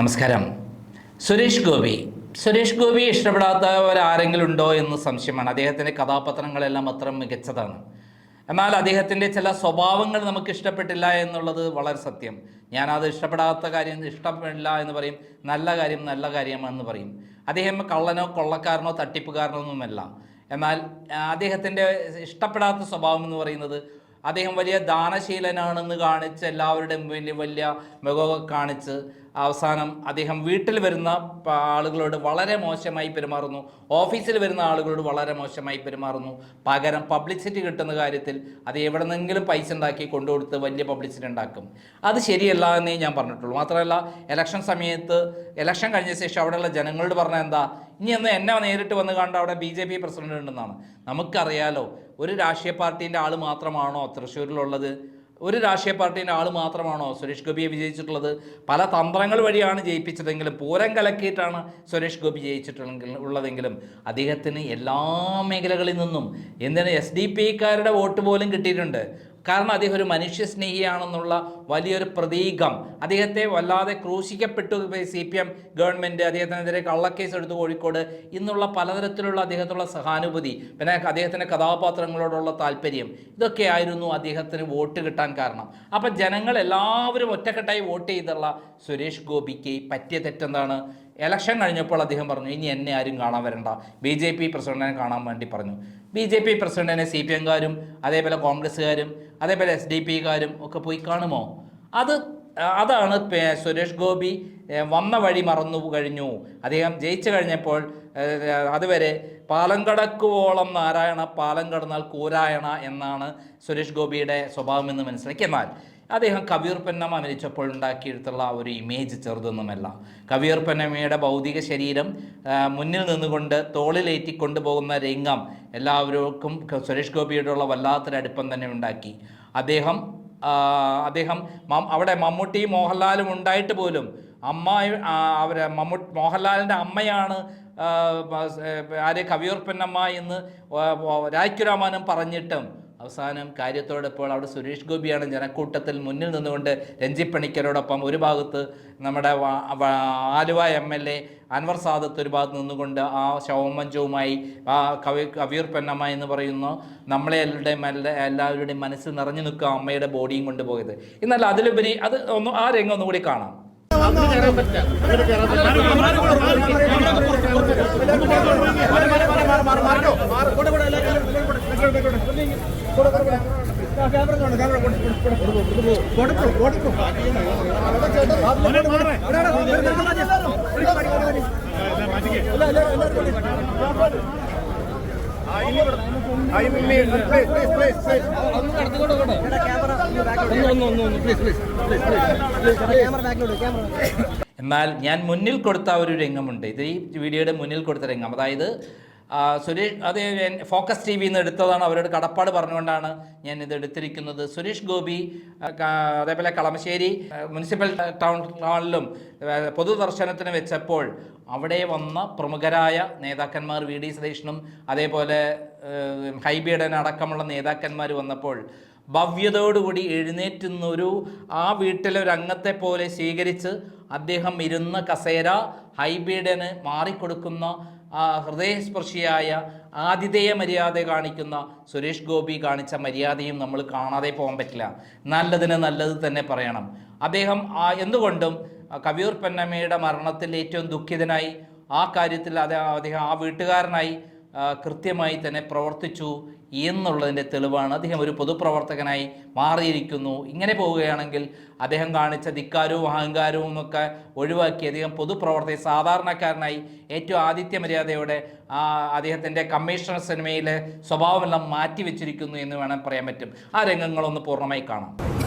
നമസ്കാരം. സുരേഷ് ഗോപി. സുരേഷ് ഗോപി ഇഷ്ടപ്പെടാത്ത ഇഷ്ടപ്പെടാത്തവരാരെങ്കിലും ഉണ്ടോ എന്ന് സംശയമാണ്. അദ്ദേഹത്തിന്റെ കഥാപാത്രങ്ങളെല്ലാം അത്ര മികച്ചതാണ്. എന്നാൽ അദ്ദേഹത്തിന്റെ ചില സ്വഭാവങ്ങൾ നമുക്ക് ഇഷ്ടപ്പെട്ടില്ല എന്നുള്ളത് വളരെ സത്യം. ഞാനത് ഇഷ്ടപ്പെടാത്ത കാര്യം ഇഷ്ടപ്പെടില്ല എന്ന് പറയും. നല്ല കാര്യം നല്ല കാര്യമാണെന്ന് പറയും. അദ്ദേഹം കള്ളനോ കൊള്ളക്കാരനോ തട്ടിപ്പുകാരനോ ഒന്നുമല്ല എന്നാൽ അദ്ദേഹത്തിന്റെ ഇഷ്ടപ്പെടാത്ത സ്വഭാവം എന്ന് പറയുന്നത് അദ്ദേഹം വലിയ ദാനശീലനാണെന്ന് കാണിച്ച് എല്ലാവരുടെയും വലിയ വലിയ മികവ് കാണിച്ച് അവസാനം അദ്ദേഹം വീട്ടിൽ വരുന്ന ആളുകളോട് വളരെ മോശമായി പെരുമാറുന്നു. ഓഫീസിൽ വരുന്ന ആളുകളോട് വളരെ മോശമായി പെരുമാറുന്നു. പകരം പബ്ലിസിറ്റി കിട്ടുന്ന കാര്യത്തിൽ അത് എവിടെ നിന്നെങ്കിലും പൈസ ഉണ്ടാക്കി കൊണ്ടുകൊടുത്ത് വലിയ പബ്ലിസിറ്റി ഉണ്ടാക്കും. അത് ശരിയല്ല എന്നേ ഞാൻ പറഞ്ഞിട്ടുള്ളൂ. മാത്രമല്ല ഇലക്ഷൻ സമയത്ത് ഇലക്ഷൻ കഴിഞ്ഞ ശേഷം അവിടെയുള്ള ജനങ്ങളോട് പറഞ്ഞാൽ എന്താ ഇനി എന്ന് എന്നെ നേരിട്ട് വന്ന് കണ്ട അവിടെ ബി ജെ പി പ്രസിഡന്റ് ഉണ്ടെന്നാണ്. നമുക്കറിയാലോ ഒരു രാഷ്ട്രീയ പാർട്ടീന്റെ ആൾ മാത്രമാണോ തൃശ്ശൂരിലുള്ളത്? ഒരു രാഷ്ട്രീയ പാർട്ടീന്റെ ആൾ മാത്രമാണോ സുരേഷ് ഗോപിയെ വിജയിച്ചിട്ടുള്ളത്? പല തന്ത്രങ്ങൾ വഴിയാണ് ജയിപ്പിച്ചതെങ്കിലും പൂരം കലക്കിയിട്ടാണ് സുരേഷ് ഗോപി ജയിച്ചിട്ടുണ്ടെങ്കിൽ ഉള്ളതെങ്കിലും അദ്ദേഹത്തിന് എല്ലാ മേഖലകളിൽ നിന്നും എന്തിന് എസ് ഡി പിക്കാരുടെ വോട്ട് പോലും കിട്ടിയിട്ടുണ്ട്. കാരണം അദ്ദേഹം ഒരു മനുഷ്യസ്നേഹിയാണെന്നുള്ള വലിയൊരു പ്രതീകം. അദ്ദേഹത്തെ വല്ലാതെ ക്രൂശിക്കപ്പെട്ടു സി പി എം ഗവൺമെന്റ് അദ്ദേഹത്തിനെതിരെ കള്ളക്കേസ് എടുത്തു കോഴിക്കോട് ഇന്നുള്ള പലതരത്തിലുള്ള അദ്ദേഹത്തുള്ള സഹാനുഭൂതി പിന്നെ അദ്ദേഹത്തിന്റെ കഥാപാത്രങ്ങളോടുള്ള താല്പര്യം. ഇതൊക്കെയായിരുന്നു അദ്ദേഹത്തിന് വോട്ട് കിട്ടാൻ കാരണം. അപ്പം ജനങ്ങൾ എല്ലാവരും ഒറ്റക്കെട്ടായി വോട്ട് ചെയ്തുള്ള സുരേഷ് ഗോപിക്ക് പറ്റിയ തെറ്റെന്താണ്? ഇലക്ഷൻ കഴിഞ്ഞപ്പോൾ അദ്ദേഹം പറഞ്ഞു ഇനി എന്നെ ആരും കാണാൻ വരണ്ട. ബി ജെ പി പ്രസിഡന്റിനെ കാണാൻ വേണ്ടി പറഞ്ഞു. ബി ജെ പി പ്രസിഡന്റിനെ സി പി എംകാരും അതേപോലെ കോൺഗ്രസ്സുകാരും അതേപോലെ എസ് ഡി പിക്കാരും ഒക്കെ പോയി കാണുമോ? അത് അതാണ് സുരേഷ് ഗോപി വന്ന വഴി മറന്നു കഴിഞ്ഞു. അദ്ദേഹം ജയിച്ചു കഴിഞ്ഞപ്പോൾ അതുവരെ പാലം കടക്കുവോളം നാരായണ പാലം കടന്നാൽ കൂരായണ എന്നാണ് സുരേഷ് ഗോപിയുടെ സ്വഭാവമെന്ന് മനസ്സിലാക്കി. എന്നാൽ അദ്ദേഹം കബീർ പെന്ന മരിച്ചപ്പോൾ ഉണ്ടാക്കിയെടുത്തുള്ള ആ ഒരു ഇമേജ് ചെറുതൊന്നുമല്ല. കബീർ പെന്നമ്മയുടെ ഭൗതിക ശരീരം മുന്നിൽ നിന്നുകൊണ്ട് തോളിലേറ്റി കൊണ്ടുപോകുന്ന രംഗം എല്ലാവർക്കും സുരേഷ് ഗോപിയോടുള്ള വല്ലാത്തൊരു അടുപ്പം തന്നെ ഉണ്ടാക്കി. അദ്ദേഹം അദ്ദേഹം അവിടെ മമ്മൂട്ടിയും മോഹൻലാലും ഉണ്ടായിട്ട് പോലും അമ്മ അവരെ മമ്മൂ മോഹൻലാലിന്റെ അമ്മയാണ് ആരെ ബ- ഏ, ആര്? കവിയൂർ എന്ന് രാജ്കുരാമാനും പറഞ്ഞിട്ടും അവസാനം കാര്യത്തോടൊപ്പോൾ അവിടെ സുരേഷ് ഗോപിയാണ് ജനക്കൂട്ടത്തിൽ മുന്നിൽ നിന്നുകൊണ്ട് രഞ്ജിപ്പണിക്കരോടൊപ്പം ഒരു ഭാഗത്ത് നമ്മുടെ Aluva M L A Anwar Sadath ഒരു ഭാഗത്ത് നിന്നുകൊണ്ട് ആ ശവമഞ്ചവുമായി ആ കവി കവിയൂർ പെന്നമ്മ എന്ന് പറയുന്ന നമ്മളെ എല്ലാവരുടെയും എല്ലാ എല്ലാവരുടെയും മനസ്സ് നിറഞ്ഞു നിൽക്കുക അമ്മയുടെ ബോഡിയും കൊണ്ടുപോയത് എന്നാൽ അതിലുപരി അത് ഒന്ന് ആ രംഗം ഒന്നുകൂടി കാണാം എന്നാൽ ഞാൻ മുന്നിൽ കൊടുത്ത ഒരു രംഗമുണ്ട്. ഇത് ഈ വീഡിയോയുടെ മുന്നിൽ കൊടുത്ത രംഗം. അതായത് സുരേഷ് അത് ഫോക്കസ് ടി വിന്ന് എടുത്തതാണ് അവരോട് കടപ്പാട് പറഞ്ഞുകൊണ്ടാണ് ഞാൻ ഇത് എടുത്തിരിക്കുന്നത്. സുരേഷ് ഗോപി അതേപോലെ കളമശ്ശേരി മുനിസിപ്പൽ ടൗൺ ഹാളിലും പൊതുദർശനത്തിന് വെച്ചപ്പോൾ അവിടെ വന്ന പ്രമുഖരായ നേതാക്കന്മാർ വി ഡി സതീഷനും അതേപോലെ ഹൈബിയുടെ അടക്കമുള്ള നേതാക്കന്മാർ വന്നപ്പോൾ ഭവ്യതയോടുകൂടി എഴുന്നേറ്റുന്ന ഒരു ആ വീട്ടിലെ ഒരു അംഗത്തെ പോലെ സ്വീകരിച്ച് അദ്ദേഹം ഇരുന്ന കസേര ഹൈബീഡന് മാറിക്കൊടുക്കുന്ന ഹൃദയസ്പർശിയായ ആതിഥേയ മര്യാദ കാണിക്കുന്ന സുരേഷ് ഗോപി കാണിച്ച മര്യാദയും നമ്മൾ കാണാതെ പോകാൻ പറ്റില്ല. നല്ലതിന് നല്ലത് തന്നെ പറയണം. അദ്ദേഹം എന്തുകൊണ്ടും കവിയൂർ പെന്നമ്മയുടെ മരണത്തിൽ ഏറ്റവും ദുഃഖിതനായി ആ കാര്യത്തിൽ അദ്ദേഹം ആ വീട്ടുകാരനായി കൃത്യമായി തന്നെ പ്രവർത്തിച്ചു എന്നുള്ളതിന്റെ തെളിവാണ്. അദ്ദേഹം ഒരു പൊതുപ്രവർത്തകനായി മാറിയിരിക്കുന്നു. ഇങ്ങനെ പോവുകയാണെങ്കിൽ അദ്ദേഹം കാണിച്ച ധിക്കാരവും അഹങ്കാരവും ഒക്കെ ഒഴിവാക്കി അദ്ദേഹം പൊതുപ്രവർത്തക സാധാരണക്കാരനായി ഏറ്റവും ആദിത്യ മര്യാദയോടെ അദ്ദേഹത്തിന്റെ കമ്മീഷണർ സിനിമയിലെ സ്വഭാവമെല്ലാം മാറ്റിവെച്ചിരിക്കുന്നു എന്ന് വേണം പറയാൻ പറ്റും. ആ രംഗങ്ങളൊന്ന് പൂർണമായി കാണാം.